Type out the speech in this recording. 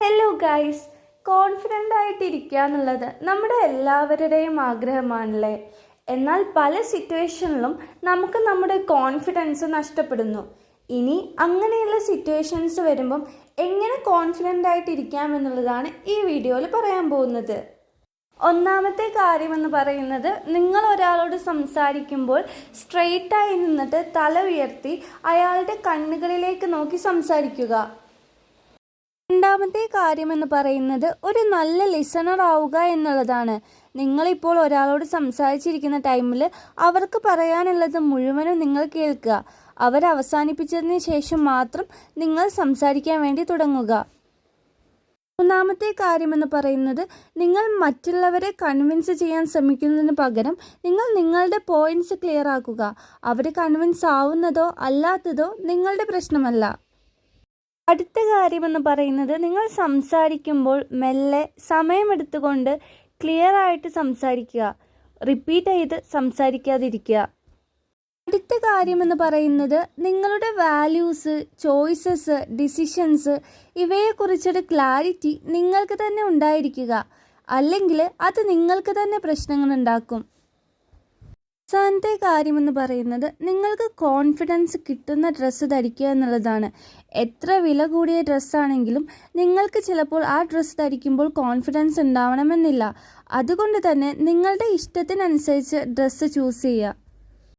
Hello guys confident ആയിട്ടിരിക്കുക എന്നുള്ളത് നമ്മുടെ എല്ലാവരുടെയും ആഗ്രഹമാണല്ലേ? എന്നാൽ പല സിറ്റുവേഷനിലും നമുക്ക് നമ്മുടെ കോൺഫിഡൻസ് നഷ്ടപ്പെടുന്നു. ഇനി അങ്ങനെയുള്ള സിറ്റുവേഷൻസ് വരുമ്പം എങ്ങനെ കോൺഫിഡന്റ് ആയിട്ടിരിക്കാം എന്നുള്ളതാണ് ഈ വീഡിയോയിൽ പറയാൻ പോകുന്നത്. ഒന്നാമത്തെ കാര്യമെന്ന് പറയുന്നത് നിങ്ങൾ ഒരാളോട് സംസാരിക്കുമ്പോൾ സ്ട്രെയിറ്റായി നിന്നിട്ട് തല ഉയർത്തി അയാളുടെ കണ്ണുകളിലേക്ക് നോക്കി സംസാരിക്കുക. രണ്ടാമത്തെ കാര്യം എന്ന് പറയുന്നത് ഒരു നല്ല ലിസണർ ആവുക എന്നുള്ളതാണ്. നിങ്ങളിപ്പോൾ ഒരാളോട് സംസാരിച്ചിരിക്കുന്ന ടൈമിൽ അവർക്ക് പറയാനുള്ളത് മുഴുവനും നിങ്ങൾ കേൾക്കുക. അവർ അവസാനിപ്പിച്ചതിന് ശേഷം മാത്രം നിങ്ങൾ സംസാരിക്കാൻ വേണ്ടി തുടങ്ങുക. മൂന്നാമത്തെ കാര്യമെന്ന് പറയുന്നത് നിങ്ങൾ മറ്റുള്ളവരെ കൺവിൻസ് ചെയ്യാൻ ശ്രമിക്കുന്നതിന് പകരം നിങ്ങൾ നിങ്ങളുടെ പോയിന്റ്സ് ക്ലിയർ ആക്കുക. അവർ കൺവിൻസ് ആവുന്നതോ അല്ലാത്തതോ നിങ്ങളുടെ പ്രശ്നമല്ല. അടുത്ത കാര്യമെന്ന് പറയുന്നത് നിങ്ങൾ സംസാരിക്കുമ്പോൾ മെല്ലെ സമയമെടുത്തുകൊണ്ട് ക്ലിയർ ആയിട്ട് സംസാരിക്കുക. റിപ്പീറ്റ് ചെയ്ത് സംസാരിക്കാതിരിക്കുക. അടുത്ത കാര്യമെന്ന് പറയുന്നത് നിങ്ങളുടെ വാല്യൂസ് ചോയ്സസ് ഡിസിഷൻസ് ഇവയെക്കുറിച്ചൊരു ക്ലാരിറ്റി നിങ്ങൾക്ക് തന്നെ ഉണ്ടായിരിക്കുക. അല്ലെങ്കിൽ അത് നിങ്ങൾക്ക് തന്നെ പ്രശ്നങ്ങൾ ഉണ്ടാക്കും അവസാനത്തെ കാര്യമെന്ന് പറയുന്നത് നിങ്ങൾക്ക് കോൺഫിഡൻസ് കിട്ടുന്ന ഡ്രസ്സ് ധരിക്കുക എന്നുള്ളതാണ്. എത്ര വില കൂടിയ ഡ്രസ്സാണെങ്കിലും നിങ്ങൾക്ക് ചിലപ്പോൾ ആ ഡ്രസ്സ് ധരിക്കുമ്പോൾ കോൺഫിഡൻസ് ഉണ്ടാവണമെന്നില്ല. അതുകൊണ്ട് തന്നെ നിങ്ങളുടെ ഇഷ്ടത്തിനനുസരിച്ച് ഡ്രസ്സ് ചൂസ് ചെയ്യുക.